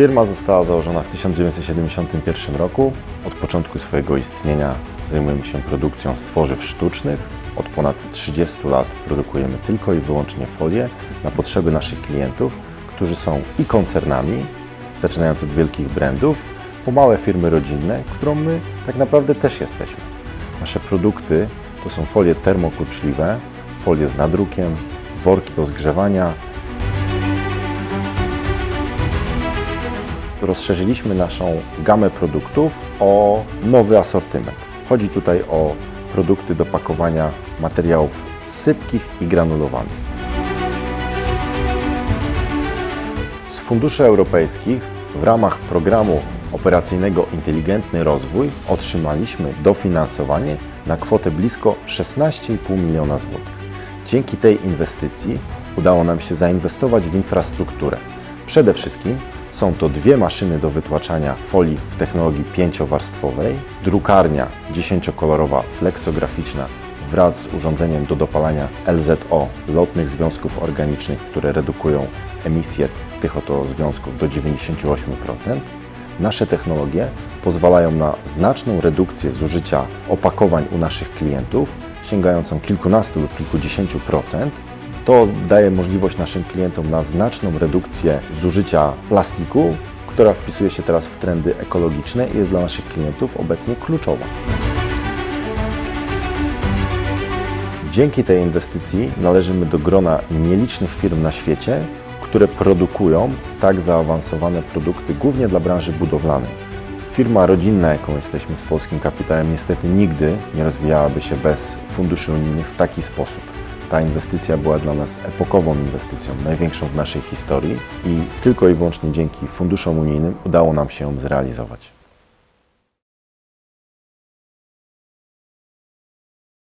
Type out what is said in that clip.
Firma została założona w 1971 roku. Od początku swojego istnienia zajmujemy się produkcją stworzyw sztucznych. Od ponad 30 lat produkujemy tylko i wyłącznie folie na potrzeby naszych klientów, którzy są i koncernami, zaczynając od wielkich brandów, po małe firmy rodzinne, którą my tak naprawdę też jesteśmy. Nasze produkty to są folie termokurczliwe, folie z nadrukiem, worki do zgrzewania, rozszerzyliśmy naszą gamę produktów o nowy asortyment. Chodzi tutaj o produkty do pakowania materiałów sypkich i granulowanych. Z funduszy europejskich w ramach programu operacyjnego Inteligentny Rozwój otrzymaliśmy dofinansowanie na kwotę blisko 16,5 miliona złotych. Dzięki tej inwestycji udało nam się zainwestować w infrastrukturę. Przede wszystkim są to dwie maszyny do wytłaczania folii w technologii pięciowarstwowej, drukarnia 10-kolorowa fleksograficzna wraz z urządzeniem do dopalania LZO, lotnych związków organicznych, które redukują emisję tych oto związków do 98%. Nasze technologie pozwalają na znaczną redukcję zużycia opakowań u naszych klientów, sięgającą kilkunastu lub kilkudziesięciu procent. To daje możliwość naszym klientom na znaczną redukcję zużycia plastiku, która wpisuje się teraz w trendy ekologiczne i jest dla naszych klientów obecnie kluczowa. Dzięki tej inwestycji należymy do grona nielicznych firm na świecie, które produkują tak zaawansowane produkty głównie dla branży budowlanej. Firma rodzinna, jaką jesteśmy z polskim kapitałem, niestety nigdy nie rozwijałaby się bez funduszy unijnych w taki sposób. Ta inwestycja była dla nas epokową inwestycją, największą w naszej historii i tylko i wyłącznie dzięki funduszom unijnym udało nam się ją zrealizować.